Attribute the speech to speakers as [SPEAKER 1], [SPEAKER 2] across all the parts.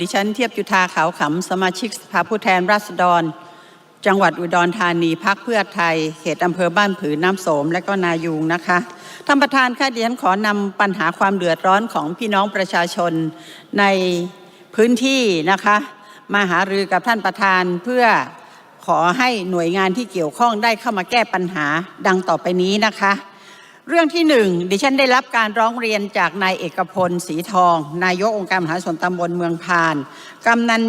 [SPEAKER 1] ดิฉันเทียบจุธาขาวขำสมาชิกสภาผู้แทนราษฎร จังหวัดอุดรธานีพักเพื่อไทย เขตอำเภอบ้านผือน้ำโสมและก็นายูงนะคะท่านประธานค่ะดิฉันขอนำปัญหาความเดือดร้อนของพี่น้องประชาชนในพื้นที่นะคะมาหารือกับท่านประธานเพื่อขอให้หน่วยงานที่เกี่ยวข้องได้เข้ามาแก้ปัญหาดังต่อไปนี้นะคะ เรื่องที่หนึ่งดิฉันได้รับการร้องเรียนจากนายเอกพลศรีทอง นายกองค์การมหาส่วนตำบลเมืองพานกำนัน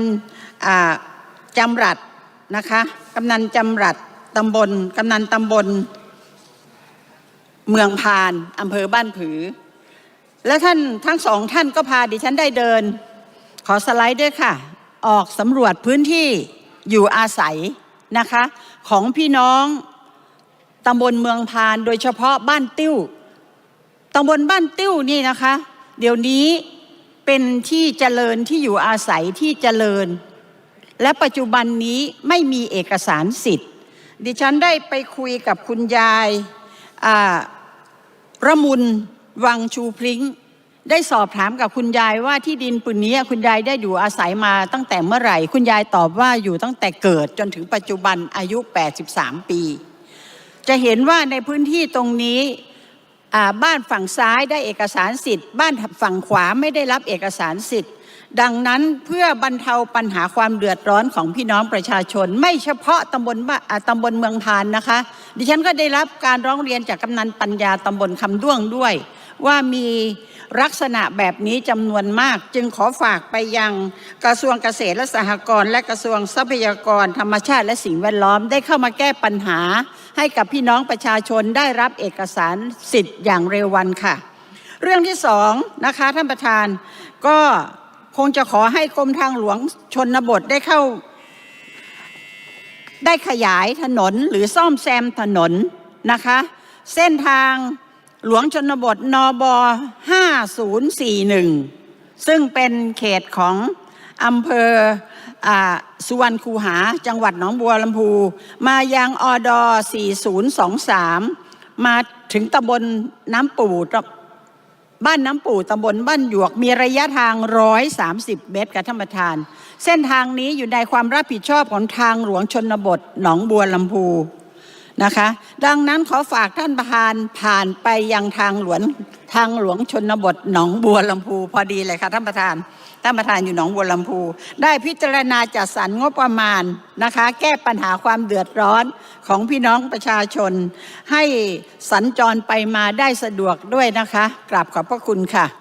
[SPEAKER 1] จำรัดนะคะกำนันจำรัดตำบลกำนันตำบลเมืองพานอำเภอบ้านผือ และท่านทั้งสองท่านก็พาดิฉันได้เดิน ขอสไลด์ด้วยค่ะ ออกสำรวจพื้นที่อยู่อาศัยนะคะ ของพี่น้อง ตำบลเมืองพาน โดยเฉพาะบ้านติ้วตำบลบ้านติ้วนี่นะคะ เดี๋ยวนี้เป็นที่เจริญที่อยู่อาศัยที่เจริญ และปัจจุบันนี้ไม่มีเอกสารสิทธิ์ ดิฉันได้ไปคุยกับคุณยายระมุนวังชูพริ้งได้สอบถามกับคุณยายว่าที่ดินปืนนี้คุณยายได้อยู่อาศัยมาตั้งแต่เมื่อไหร่ คุณยายตอบว่าอยู่ตั้งแต่เกิดจนถึงปัจจุบันอายุ 83 ปี จะเห็นว่าในพื้นที่ตรงนี้บ้านฝั่งซ้ายได้เอกสารสิทธิ์ บ้านฝั่งขวาไม่ได้รับเอกสารสิทธิ์ ดังนั้นเพื่อบรรเทาปัญหาความเดือดร้อนของพี่น้องประชาชน ไม่เฉพาะตำบลตำบลเมืองพานนะคะ ดิฉันก็ได้รับการร้องเรียนจากกำนันปัญญาตำบลคำด้วงด้วย ว่ามีลักษณะแบบนี้จำนวนมาก จึงขอฝากไปยังกระทรวงเกษตรและสหกรณ์และกระทรวงทรัพยากรธรรมชาติและสิ่งแวดล้อมได้เข้ามาแก้ปัญหา ให้กับพี่น้องประชาชนได้รับเอกสารสิทธิ์อย่างเร็ววันค่ะ เรื่องที่สองนะคะท่านประธานก็ คงจะขอให้กรมทางหลวงชนบทได้เข้า ได้ขยายถนนหรือซ่อมแซมถนนนะคะ เส้นทางหลวงชนบทนบ5041 ซึ่งเป็นเขตของอำเภออสุวรรณคูหาจังหวัดหนองบัวลำพู มายังอด4023 มาถึงตำบลน้ำปู บ้านน้ำปู่ตำบลบ้านหยวก มีระยะทาง 130 เมตรค่ะท่านประธาน เส้นทางนี้อยู่ในความรับผิดชอบของทางหลวงชนบท หนองบัวลำพู นะคะ ดังนั้นขอฝากท่านประธานผ่านไปยังทางหลวงทางหลวงชนบทหนองบัวลำพู พอดีเลยค่ะท่านประธานท่านประธานอยู่หนองบัวลำพู ได้พิจารณาจัดสรรงบประมาณนะคะ แก้ปัญหาความเดือดร้อนของพี่น้องประชาชน ให้สัญจรไปมาได้สะดวกด้วยนะคะกราบขอบพระคุณค่ะ